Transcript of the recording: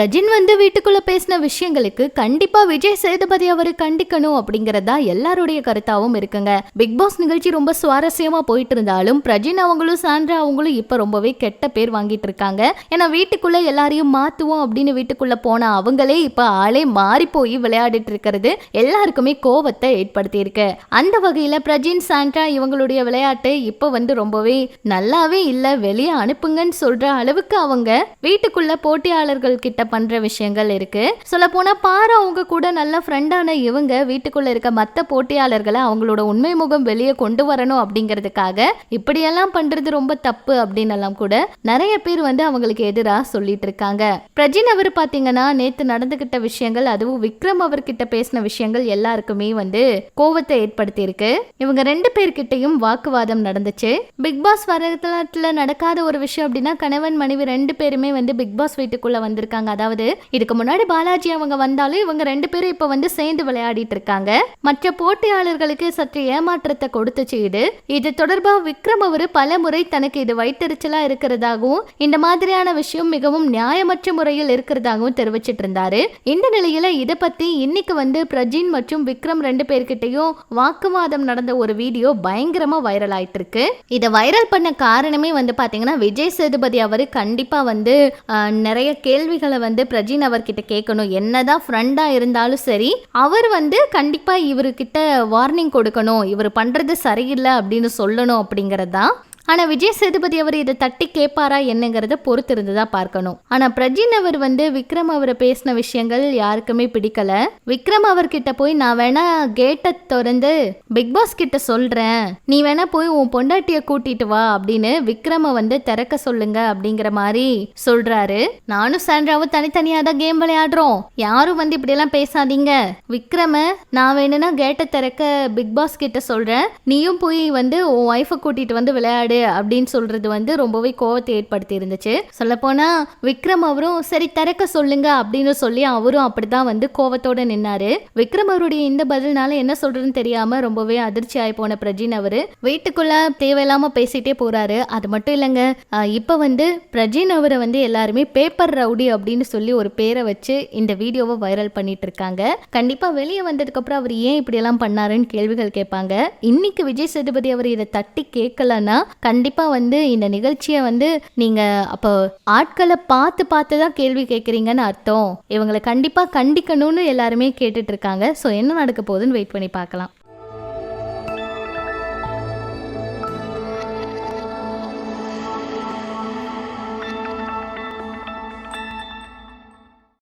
பிரஜின் வந்து வீட்டுக்குள்ள பேசின விஷயங்களுக்கு கண்டிப்பா விஜய் சேதுபதி அவரு கண்டிக்கணும் அப்படிங்கறதா எல்லாருடைய கருத்தாவும் இருக்குங்க. பிக் பாஸ் நிகழ்ச்சி ரொம்ப சுவாரஸ்யமா போயிட்டு இருந்தாலும் பிரஜின் அவங்களும் சாண்ட்ரா அவங்களும் இப்ப ரொம்பவே கெட்ட பேர் வாங்கிட்டு இருக்காங்க. ஏன்னா வீட்டுக்குள்ள எல்லாரையும் மாத்துவோம் அப்படின்னு வீட்டுக்குள்ள போன அவங்களே இப்ப ஆளே மாறி போய் விளையாடிட்டு இருக்கிறது எல்லாருக்குமே கோவத்தை ஏற்படுத்தி இருக்கு அந்த வகையில பிரஜின் சாண்ட்ரா இவங்களுடைய விளையாட்டு இப்ப வந்து ரொம்பவே நல்லாவே இல்ல வெளியே அனுப்புங்கன்னு சொல்ற அளவுக்கு அவங்க வீட்டுக்குள்ள போட்டியாளர்கள் கிட்ட பண்ற விஷயங்கள் இருக்கு. சொல்ல போனா பாரு அவங்க கூட நல்ல ஃப்ரெண்டான இவங்க வீட்டுக்குள்ள இருக்க மத்த போட்டியாளர்களை அவங்களோட உண்மை முகம் வெளியே கொண்டு வரணும் அப்படிங்கிறதுக்காக இப்படியெல்லாம் பண்றது ரொம்ப தப்பு அப்படின்னு எல்லாம் கூட நிறைய பேர் வந்து அவங்களுக்கு எதிராக சொல்லிட்டு இருக்காங்க. பிரஜின் அவர் பாத்தீங்கன்னா நேத்து நடந்துகிட்ட விஷயங்கள் அதுவும் விக்ரம் அவர்கிட்ட பேசின விஷயங்கள் எல்லாருக்குமே வந்து கோவத்தை ஏற்படுத்தி இருக்கு இவங்க ரெண்டு பேர்கிட்டையும் வாக்குவாதம் நடந்துச்சு. பிக் பாஸ் வரலாற்றுல நடக்காத ஒரு விஷயம் அப்படின்னா கணவன் மனைவி ரெண்டு பேருமே வந்து பிக் பாஸ் வீட்டுக்குள்ள வந்திருக்காங்க. அதாவது இதுக்கு முன்னாடி பாலாஜி அவங்க வந்தாலும் இவங்க ரெண்டு பேரும் இப்ப வந்து சேர்ந்து விளையாடிட்டு இருக்காங்க. மற்ற போட்டியாளர்களுக்கு சற்று ஏமாற்றத்தை கொடுத்துச்சு இது. இது தொடர்பா விக்ரம் அவரு பல முறை தனக்கு இது வைத்தறிச்சலா இருக்கிறதாகவும் இந்த மாதிரியான விஷயம் மிகவும் நியாயமற்ற முறையில் இருக்கிறதாகவும் தெரிவிச்சிட்டு இருந்தாரு. இந்த நிலையில இதை பத்தி இன்னைக்கு வந்து பிரஜின் மற்றும் விக்ரம் ரெண்டு பேர்கிட்டயும் வாக்குவாதம் நடந்த ஒரு வீடியோ பயங்கரமா வைரல் ஆயிட்டு இருக்கு. இதை வைரல் பண்ண காரணமே வந்து பாத்தீங்கன்னா விஜய் சேதுபதி அவரு கண்டிப்பா வந்து ஆஹ், நிறைய கேள்விகளை வந்து பிரஜின் அவர்கிட்ட கேட்கணும். என்னதான் ஃப்ரெண்டாக இருந்தாலும் சரி அவர் வந்து கண்டிப்பா இவர்கிட்ட வார்னிங் கொடுக்கணும். இவர் பண்றது சரியில்லை அப்படின்னு சொல்லணும் அப்படிங்கிறது தான் ஆனா விஜய் சேதுபதி அவர் இதை தட்டி கேட்பாரா என்னங்கிறத பொறுத்து இருந்துதா பார்க்கணும். ஆனா பிரஜின் அவர் வந்து விக்ரம் அவரை பேசின விஷயங்கள் யாருக்குமே பிடிக்கல. விக்ரம் அவர்கிட்ட போய் நான் வேணா கேட்டை திறந்து பிக் பாஸ் கிட்ட சொல்றேன். நீ வேணா போய் உன் பொண்டாட்டிய கூட்டிட்டு வா அப்படின்னு விக்ரம வந்து திறக்க சொல்லுங்க அப்படிங்கிற மாதிரி சொல்றாரு. நானும் சாண்ட்ராவும் தனித்தனியா தான் கேம் விளையாடுறோம். யாரும் வந்து இப்படி எல்லாம் பேசாதீங்க. விக்ரம நான் வேணும்னா கேட்டை திறக்க பிக் பாஸ் கிட்ட சொல்றேன். நீயும் போய் வந்து உன் ஒய்ஃபை கூட்டிட்டு வந்து விளையாடு. அப்படின்னு சொல்றது வந்து ரொம்பவே கோவத்தை ஏற்படுத்தி இருந்துச்சு சொல்லப்போனால் விக்ரம் அவரும் சரி திறக்க சொல்லுங்க அப்படின்னு சொல்லி அவரும் அப்படிதான் வந்து கோவத்தோட நின்னாரு. விக்ரம் அவருடைய இந்த பதில்னால என்ன சொல்றதுன்னு தெரியாம ரொம்பவே அதிர்ச்சி ஆகி போன பிரஜின் அவரு. வீட்டுக்குள்ள தேவையில்லாம பேசிட்டே போறாரு. அது மட்டும் இல்லைங்க இப்போ இப்ப வந்து பிரஜின் அவரை வந்து எல்லாருமே பேப்பர் ரவுடி அப்படின்னு சொல்லி ஒரு பேரை வச்சு இந்த வீடியோவை வைரல் பண்ணிட்டு இருக்காங்க கண்டிப்பா வெளியே வந்ததுக்கு அப்புறம் அவர் ஏன் இப்படி எல்லாம் பண்ணாருன்னு கேள்விகள் கேட்பாங்க. இன்னைக்கு விஜய் சேதுபதி அவர் இதை தட்டி கேட்கலன்னா கண்டிப்பாக வந்து இந்த நிகழ்ச்சியை வந்து நீங்கள் அப்போ ஆட்களை பார்த்து பார்த்து தான் கேள்வி கேட்குறீங்கன்னு அர்த்தம். இவங்களை கண்டிப்பாக கண்டிக்கணும்னு எல்லாருமே கேட்டுட்டு இருக்காங்க. ஸோ என்ன நடக்க போகுதுன்னு வெயிட் பண்ணி பார்க்கலாம்.